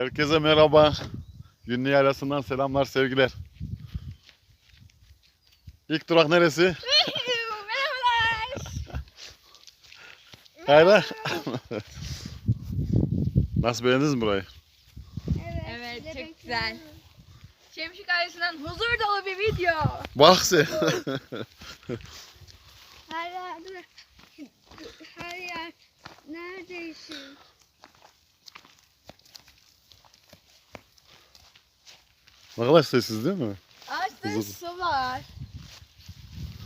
Herkese merhaba. Günlü yaylasından selamlar, sevgiler. İlk durak neresi? Merhabalar. Kayra. Nasıl beğendiniz mi burayı? Evet çok güzel. Şemşik ailesinden huzur dolu bir video. Bak sen. Her yerde her yer neredeyse ne kadar sessiz değil mi? Ağaçta Huzur. su var.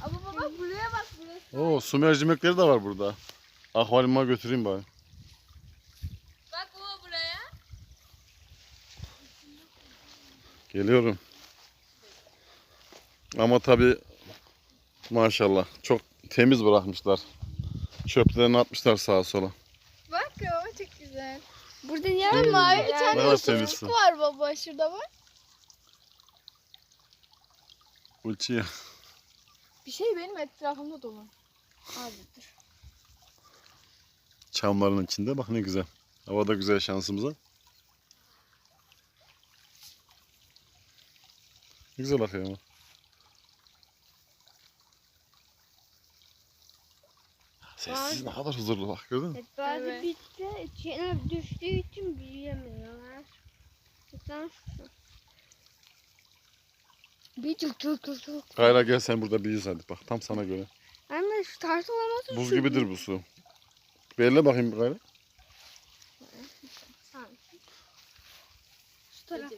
Ama baba buraya bak burası. Oo, su mercimekleri de var burada. Akvaryuma götüreyim bari. Bak baba buraya. Geliyorum. Ama tabi maşallah çok temiz bırakmışlar. Çöplerini atmışlar sağa sola. Bak baba çok güzel. Burada niye. Mavi bir Ne tane temizsin. var baba şurada bak. Uçuyor. Bir şey benim etrafımda dolu. Abi dur. Çamların içinde bak ne güzel. Hava da güzel şansımıza. Ne güzel akıyor ama. Sessiz ne kadar huzurlu bak gördün mü? Evet, bazı Evet. bitti içine düştüğü için büyüyemiyorlar. Buradan bir çok çok çok çok. Kayra gel sen burada büyüyüz hadi bak tam sana göre. Anne şu tartılaması Buz şu- gibidir bu su. Belli bakayım bir Kayra. Şu taraf.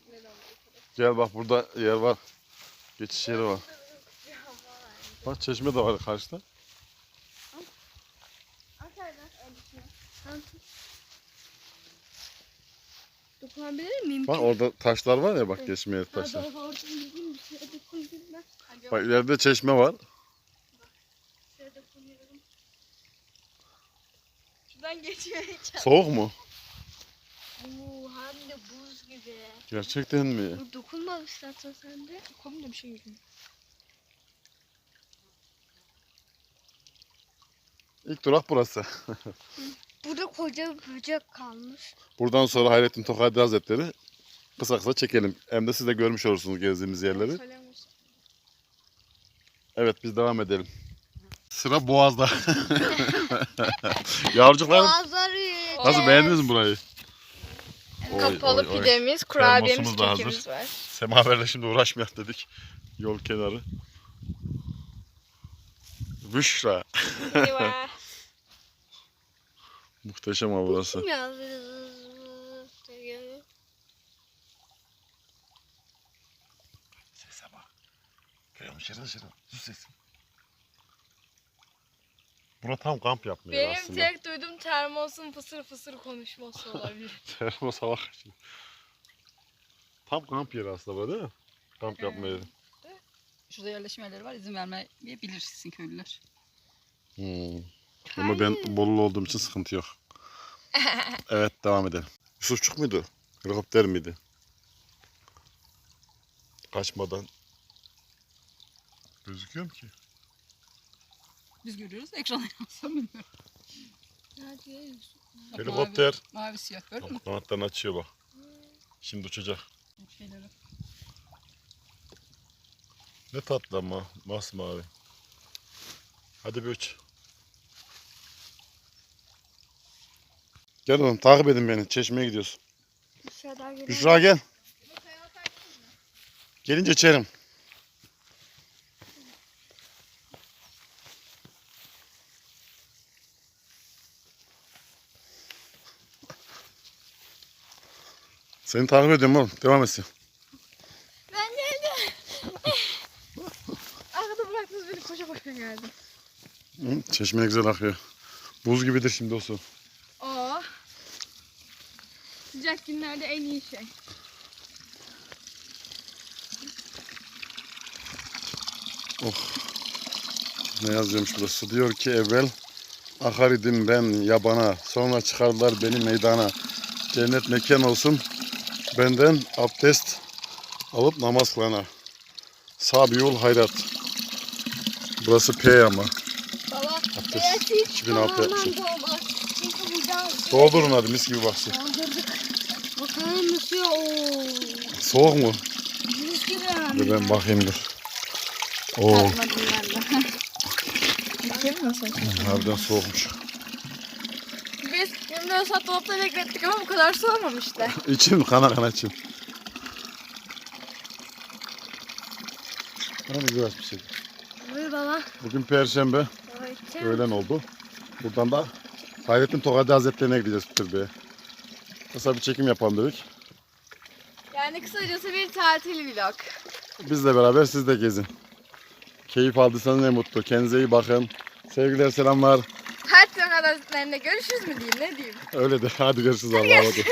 Gel bak burada yer var. Geçiş yeri var. Bak çeşme de var karşıda. Dokunabilir miyim? Bak orada taşlar var ya bak geçmeye taşlar. Bir şeye dokunayım ben. Bak ileride çeşme var. Şuradan geçmeye. Soğuk mu? Oo, hem de buz gibi. Gerçekten mi? Dur dokunma istersen sen de. Kolumda bir şey yürüyor. İlk durak burası. Burada koca bir böcek kalmış. Buradan sonra Hayrettin Tokadi Hazretleri kısa kısa çekelim. Hem de siz de görmüş olursunuz gezdiğimiz yerleri. Evet biz devam edelim. Sıra Boğaz'da. Yavrucuklarım Boğazları nasıl beğendiniz mi burayı? Oy, Kapalı oy, oy. pidemiz, kurabiyemiz, Termosumuz da hazır. kekimiz var. Semaverle şimdi uğraşmayak dedik. Yol kenarı. Büşra. Eyvah. Muhteşem ama burası. Kim yazdı? Sese bak. Görüyor musun? Şırıl şırıl. Sus sesin. Bura tam kamp yapmıyor Benim aslında. tek duyduğum termosun fısır fısır konuşması olabilir. Termos hava kaçıyor. Tam kamp yeri aslında bu değil mi? Kamp yapma yeri. Şurada yerleşim yerleri var. İzin vermeyebilirsin köylüler. Hmm. Ama ben Bolulu olduğum için sıkıntı yok. evet devam edelim. Yusufçuk muydu? Helikopter miydi? Kaçmadan. Gözüküyor mu ki? Biz görüyoruz. Ekrana bilmiyorum. Bak, Helikopter. Mavi, mavi siyah gördün mü? Kanatlarını açıyor bak. Şimdi uçacak. Şeyleri. Ne tatlı ama masmavi. Hadi bir uç. Gel oğlum takip edin beni. Çeşmeye gidiyoruz. Gelen- Büşra gel. Gelince içerim. Seni takip ediyorum oğlum. Devam etsin. ben geldim. Arkada bıraktınız beni koşa koşa geldim. Çeşme güzel akıyor. Buz gibidir şimdi o su. Oo. Sıcak günlerde en iyi şey. Ne yazıyormuş burası? Diyor ki evvel akar idim ben yabana. Sonra çıkardılar beni meydana. Cennet mekan olsun. Benden abdest alıp namaz kılana. Yol hayrat. Burası P ama. Baba, Abdest. burası hiç 2006 tamamen yapmışım. dolmaz. Çünkü buradan Doldurun hadi mis gibi baksın. doldurduk. Soğuk mu? Gibi Dur ben bakayım dur. Oo, Tatmadım ben de. Bakayım nasıl? harbiden soğukmuş. Biz 24 saat dolapta beklettik ama bu kadar soğumamıştı. İçim kana kana içim. Hani biraz bir şey. Buyur baba. Bugün Perşembe, öğlen oldu. Buradan da Hayrettin Tokadi Hazretleri'ne gideceğiz Türbe'ye. Kısa bir çekim yapalım dedik. Yani kısacası bir tatil vlog. Bizle beraber siz de gezin. Keyif aldıysanız ne mutlu. Kendinize iyi bakın. Sevgiler, selamlar. Her türlü görüşürüz mü diyeyim ne diyeyim. Öyle de. Hadi görüşürüz Allah'a emanet olun.